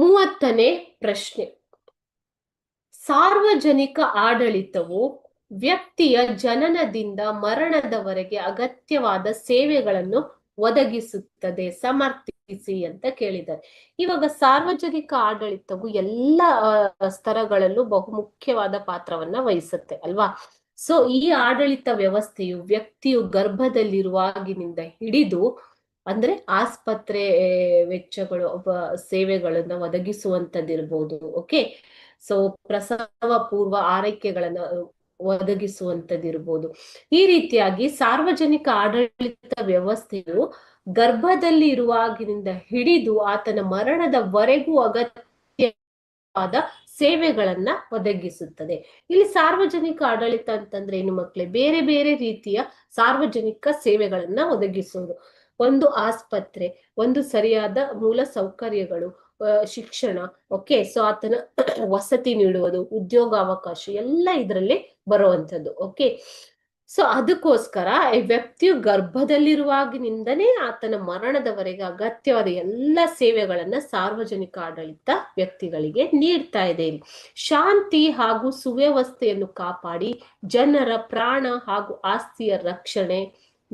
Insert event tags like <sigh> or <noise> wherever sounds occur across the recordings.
ಮೂವತ್ತನೇ ಪ್ರಶ್ನೆ. ಸಾರ್ವಜನಿಕ ಆಡಳಿತವು ವ್ಯಕ್ತಿಯ ಜನನದಿಂದ ಮರಣದವರೆಗೆ ಅಗತ್ಯವಾದ ಸೇವೆಗಳನ್ನು ಒದಗಿಸುತ್ತದೆ, ಸಮರ್ಥಿಸಿ ಅಂತ ಕೇಳಿದ್ದಾರೆ. ಇವಾಗ ಸಾರ್ವಜನಿಕ ಆಡಳಿತವು ಎಲ್ಲ ಸ್ತರಗಳಲ್ಲೂ ಬಹುಮುಖ್ಯವಾದ ಪಾತ್ರವನ್ನ ವಹಿಸುತ್ತೆ, ಅಲ್ವಾ? ಸೊ ಈ ಆಡಳಿತ ವ್ಯವಸ್ಥೆಯು ವ್ಯಕ್ತಿಯು ಗರ್ಭದಲ್ಲಿರುವಾಗಿನಿಂದ ಹಿಡಿದು ಅಂದ್ರೆ ಆಸ್ಪತ್ರೆ ವೆಚ್ಚಗಳು ಸೇವೆಗಳನ್ನ ಒದಗಿಸುವಂತದ್ದಿರ್ಬೋದು ಓಕೆ ಸೊ ಪ್ರಸವ ಪೂರ್ವ ಆರೈಕೆಗಳನ್ನ ಒದಗಿಸುವಂತದ್ದಿರ್ಬೋದು. ಈ ರೀತಿಯಾಗಿ ಸಾರ್ವಜನಿಕ ಆಡಳಿತ ವ್ಯವಸ್ಥೆಯು ಗರ್ಭದಲ್ಲಿ ಇರುವಾಗಿನಿಂದ ಹಿಡಿದು ಆತನ ಮರಣದವರೆಗೂ ಅಗತ್ಯವಾದ ಸೇವೆಗಳನ್ನ ಒದಗಿಸುತ್ತದೆ. ಇಲ್ಲಿ ಸಾರ್ವಜನಿಕ ಆಡಳಿತ ಅಂತಂದ್ರೆ ಏನು ಮಕ್ಕಳೇ ಬೇರೆ ಬೇರೆ ರೀತಿಯ ಸಾರ್ವಜನಿಕ ಸೇವೆಗಳನ್ನ ಒದಗಿಸುವುದು. ಒಂದು ಆಸ್ಪತ್ರೆ, ಒಂದು ಸರಿಯಾದ ಮೂಲ ಸೌಕರ್ಯಗಳು ಶಿಕ್ಷಣ ಓಕೆ ಸೊ ಆತನ <clears throat> ವಸತಿ ನೀಡುವುದು, ಉದ್ಯೋಗಾವಕಾಶ ಎಲ್ಲ ಇದರಲ್ಲಿ ಬರುವಂತದ್ದು ಓಕೆ ಸೊ ಅದಕ್ಕೋಸ್ಕರ ಈ ವ್ಯಕ್ತಿಯು ಗರ್ಭದಲ್ಲಿರುವಾಗಿನಿಂದನೇ ಆತನ ಮರಣದವರೆಗೆ ಅಗತ್ಯವಾದ ಎಲ್ಲ ಸೇವೆಗಳನ್ನ ಸಾರ್ವಜನಿಕ ಆಡಳಿತ ವ್ಯಕ್ತಿಗಳಿಗೆ ನೀಡ್ತಾ ಇದೆ. ಶಾಂತಿ ಹಾಗೂ ಸುವ್ಯವಸ್ಥೆಯನ್ನು ಕಾಪಾಡಿ, ಜನರ ಪ್ರಾಣ ಹಾಗೂ ಆಸ್ತಿಯ ರಕ್ಷಣೆ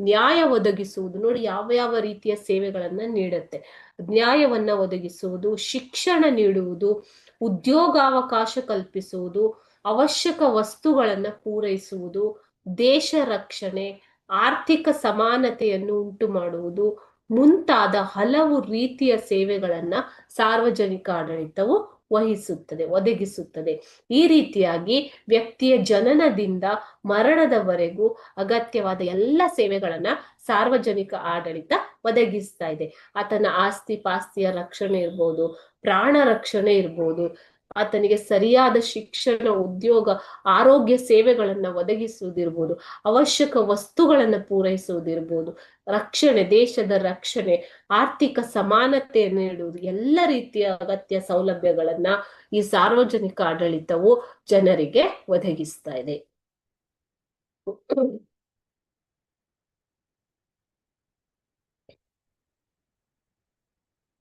ನ್ಯಾಯ ಒದಗಿಸುವುದು. ನೋಡಿ ಯಾವ ಯಾವ ರೀತಿಯ ಸೇವೆಗಳನ್ನ ನೀಡುತ್ತೆ. ನ್ಯಾಯವನ್ನ ಒದಗಿಸುವುದು, ಶಿಕ್ಷಣ ನೀಡುವುದು, ಉದ್ಯೋಗಾವಕಾಶ ಕಲ್ಪಿಸುವುದು, ಅವಶ್ಯಕ ವಸ್ತುಗಳನ್ನ ಪೂರೈಸುವುದು, ದೇಶ ರಕ್ಷಣೆ, ಆರ್ಥಿಕ ಸಮಾನತೆಯನ್ನು ಉಂಟು ಮಾಡುವುದು, ಮುಂತಾದ ಹಲವು ರೀತಿಯ ಸೇವೆಗಳನ್ನ ಸಾರ್ವಜನಿಕ ಆಡಳಿತವು ವಹಿಸುತ್ತದೆ, ಒದಗಿಸುತ್ತದೆ. ಈ ರೀತಿಯಾಗಿ ವ್ಯಕ್ತಿಯ ಜನನದಿಂದ ಮರಣದವರೆಗೂ ಅಗತ್ಯವಾದ ಎಲ್ಲ ಸೇವೆಗಳನ್ನ ಸಾರ್ವಜನಿಕ ಆಡಳಿತ ಒದಗಿಸ್ತಾ ಇದೆ. ಆತನ ಆಸ್ತಿ, ಪಾಸ್ತಿಯ ರಕ್ಷಣೆ ಇರ್ಬೋದು, ಪ್ರಾಣ ರಕ್ಷಣೆ ಇರ್ಬೋದು ಆತನಿಗೆ ಸರಿಯಾದ ಶಿಕ್ಷಣ, ಉದ್ಯೋಗ, ಆರೋಗ್ಯ ಸೇವೆಗಳನ್ನ ಒದಗಿಸುವುದಿರ್ಬೋದು, ಅವಶ್ಯಕ ವಸ್ತುಗಳನ್ನ ಪೂರೈಸುವುದಿರ್ಬೋದು, ರಕ್ಷಣೆ, ದೇಶದ ರಕ್ಷಣೆ, ಆರ್ಥಿಕ ಸಮಾನತೆಯನ್ನು ನೀಡುವುದು, ಎಲ್ಲ ರೀತಿಯ ಅಗತ್ಯ ಸೌಲಭ್ಯಗಳನ್ನ ಈ ಸಾರ್ವಜನಿಕ ಆಡಳಿತವು ಜನರಿಗೆ ಒದಗಿಸ್ತಾ ಇದೆ.